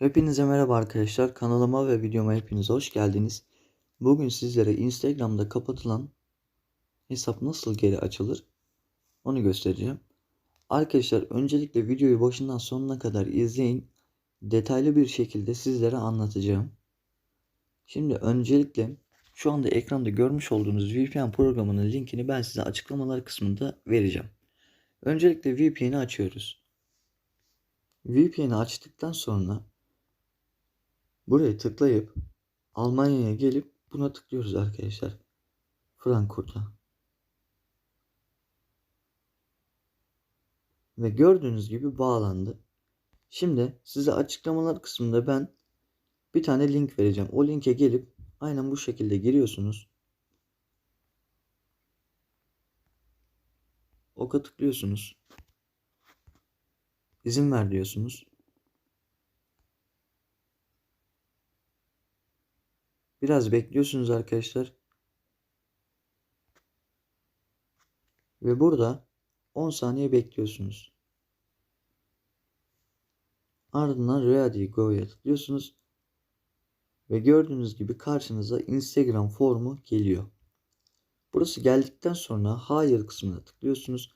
Hepinize merhaba arkadaşlar. Kanalıma ve videoma hepiniz hoş geldiniz. Bugün sizlere Instagram'da kapatılan hesap nasıl geri açılır onu göstereceğim. Arkadaşlar öncelikle videoyu başından sonuna kadar izleyin. Detaylı bir şekilde sizlere anlatacağım. Şimdi öncelikle şu anda ekranda görmüş olduğunuz VPN programının linkini ben size açıklamalar kısmında vereceğim. Öncelikle VPN'i açıyoruz. VPN'i açtıktan sonra Buraya tıklayıp Almanya'ya gelip buna tıklıyoruz arkadaşlar. Frankfurt'a. Ve gördüğünüz gibi bağlandı. Şimdi size açıklamalar kısmında ben bir tane link vereceğim. O linke gelip aynen bu şekilde giriyorsunuz. Oka tıklıyorsunuz. İzin ver diyorsunuz. Biraz bekliyorsunuz arkadaşlar. Ve burada 10 saniye bekliyorsunuz. Ardından Ready Go'ya tıklıyorsunuz. Ve gördüğünüz gibi karşınıza Instagram formu geliyor. Burası geldikten sonra Hayır kısmına tıklıyorsunuz.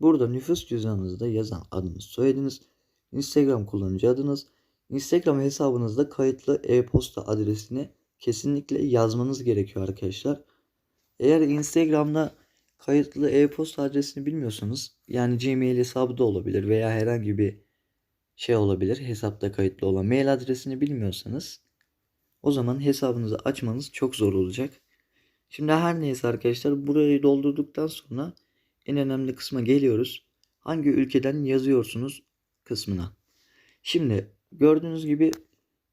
Burada nüfus cüzdanınızda yazan adınız, soyadınız, Instagram kullanıcı adınız, Instagram hesabınızda kayıtlı e-posta adresini kesinlikle yazmanız gerekiyor arkadaşlar. Eğer Instagram'da kayıtlı e-posta adresini bilmiyorsanız yani Gmail hesabı da olabilir veya herhangi bir şey olabilir hesapta kayıtlı olan mail adresini bilmiyorsanız o zaman hesabınızı açmanız çok zor olacak. Şimdi her neyse arkadaşlar burayı doldurduktan sonra en önemli kısma geliyoruz. Hangi ülkeden yazıyorsunuz kısmına. Şimdi gördüğünüz gibi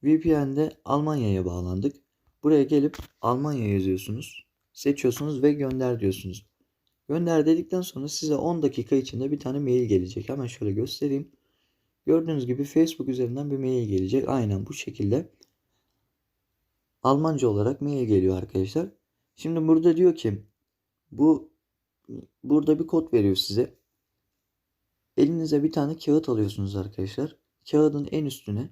VPN'de Almanya'ya bağlandık. Buraya gelip Almanya yazıyorsunuz. Seçiyorsunuz ve gönder diyorsunuz. Gönder dedikten sonra size 10 dakika içinde bir tane mail gelecek. Hemen şöyle göstereyim. Gördüğünüz gibi Facebook üzerinden bir mail gelecek. Aynen bu şekilde. Almanca olarak mail geliyor arkadaşlar. Şimdi burada diyor ki bu burada bir kod veriyor size. Elinize bir tane kağıt alıyorsunuz arkadaşlar. Kağıdın en üstüne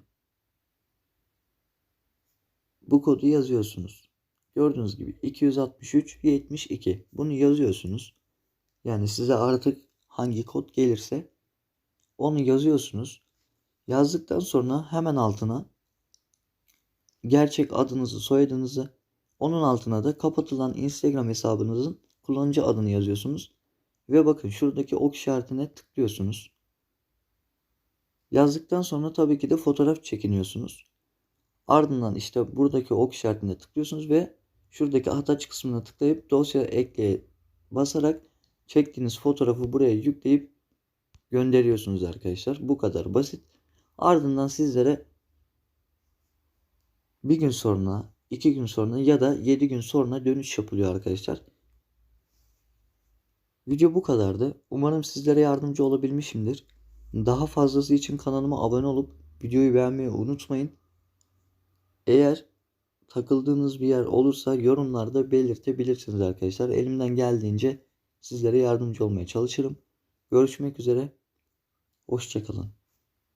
bu kodu yazıyorsunuz. Gördüğünüz gibi 263 72. Bunu yazıyorsunuz. Yani size artık hangi kod gelirse onu yazıyorsunuz. Yazdıktan sonra hemen altına gerçek adınızı, soyadınızı, onun altına da kapatılan Instagram hesabınızın kullanıcı adını yazıyorsunuz. Ve bakın şuradaki ok işaretine tıklıyorsunuz. Yazdıktan sonra tabii ki de fotoğraf çekiniyorsunuz. Ardından işte buradaki ok işaretine tıklıyorsunuz ve şuradaki ataç kısmına tıklayıp dosya ekleye basarak çektiğiniz fotoğrafı buraya yükleyip gönderiyorsunuz arkadaşlar. Bu kadar basit. Ardından sizlere bir gün sonra, iki gün sonra ya da yedi gün sonra dönüş yapılıyor arkadaşlar. Video bu kadardı. Umarım sizlere yardımcı olabilmişimdir. Daha fazlası için kanalıma abone olup videoyu beğenmeyi unutmayın. Eğer takıldığınız bir yer olursa yorumlarda belirtebilirsiniz arkadaşlar. Elimden geldiğince sizlere yardımcı olmaya çalışırım. Görüşmek üzere. Hoşçakalın.